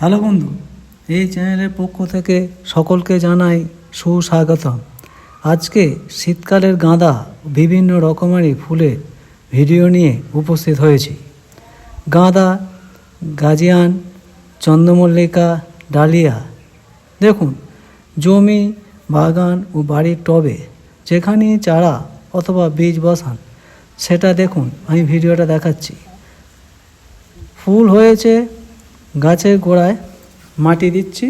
Hello বন্ধু, এই চ্যানেলের পক্ষ থেকে সকলকে জানাই সুস্বাগতম। আজকে শীতকালের গাঁদা বিভিন্ন রকমেরই ফুলের ভিডিও নিয়ে উপস্থিত হয়েছি। গাঁদা, গাজিয়ান, চন্দ্রমল্লিকা, ডালিয়া। দেখুন, জমি, বাগান ও বাড়ির টবে যেখানে চারা অথবা বীজ বসান, সেটা দেখুন, আমি ভিডিওটা দেখাচ্ছি। ফুল হয়েছে গাছের গোড়ায় মাটি দিচ্ছি।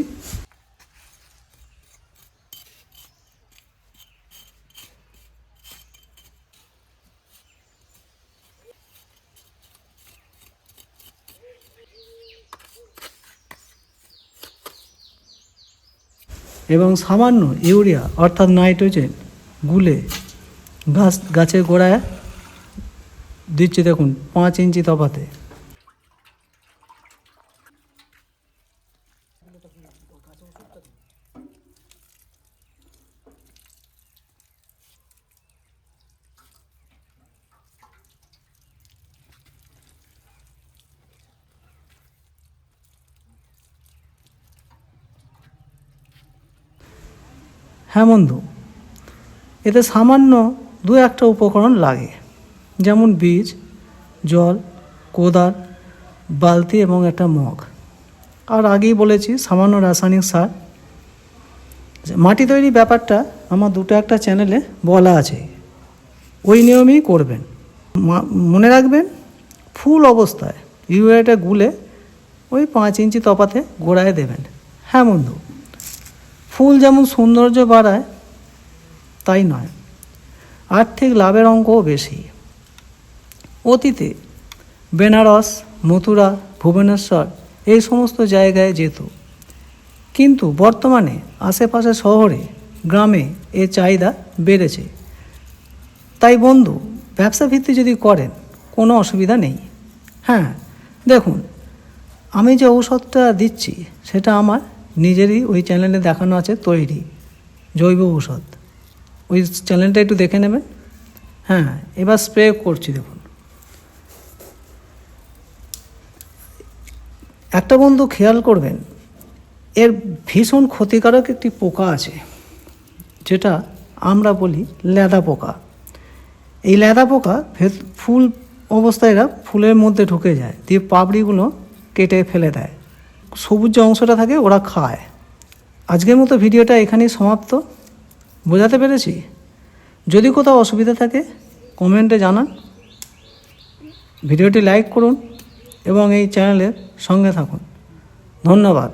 এবং সামান্য ইউরিয়া অর্থাৎ নাইট্রোজেন গুলে গাছ গাছের গোড়ায় দিচ্ছি দেখুন, পাঁচ ইঞ্চি তফাতে। হ্যাঁ বন্ধু, এতে সামান্য দু একটা উপকরণ লাগে, যেমন বীজ, জল, কোদাল, বালতি এবং একটা মগ। আর আগেই বলেছি, সামান্য রাসায়নিক সার। মাটি তৈরি ব্যাপারটা আমার দুটো একটা চ্যানেলে বলা আছে। ওই নিয়মেই করবেন। মনে রাখবেন, ফুল অবস্থায় ইউরিয়াটা গুলে ওই পাঁচ ইঞ্চি তফাতে গোড়ায় দেবেন। হ্যাঁ বন্ধু, ফুল যেমন সৌন্দর্য বাড়ায়, তাই নয়। আর্থিক লাভের অঙ্কও বেশি। অতীতে বেনারস, মথুরা, ভুবনেশ্বর এই সমস্ত জায়গায় যেত। কিন্তু বর্তমানে আশেপাশে শহরে, গ্রামে এর চাহিদা বেড়েছে। তাই বন্ধু, ব্যবসা ভিত্তি যদি করেন, কোনো অসুবিধা নেই। হ্যাঁ দেখুন, আমি যে ঔষধটা দিচ্ছি, সেটা আমার নিজেরই ওই চ্যানেলে দেখানো আছে তৈরি, জৈব ঔষধ। ওই চ্যানেলটা একটু দেখে নেবেন। হ্যাঁ এবার স্প্রে করছি, দেখুন। একটা বন্ধু খেয়াল করবেন, এর ভীষণ ক্ষতিকারক একটি পোকা আছে, যেটা আমরা বলি লেদা পোকা। এই লেদা পোকা ফুল অবস্থায় এরা ফুলের মধ্যে ঢুকে যায়, দিয়ে পাপড়িগুলো কেটে ফেলে দেয়। সবুজ যে অংশটা থাকে ওরা খায়। আজকের মতো ভিডিওটা এখানেই সমাপ্ত। বোঝাতে পেরেছি? যদি কোথাও অসুবিধা থাকে, কমেন্টে জানান। ভিডিওটি লাইক করুন। এবং এই চ্যানেলের সঙ্গে থাকুন। ধন্যবাদ।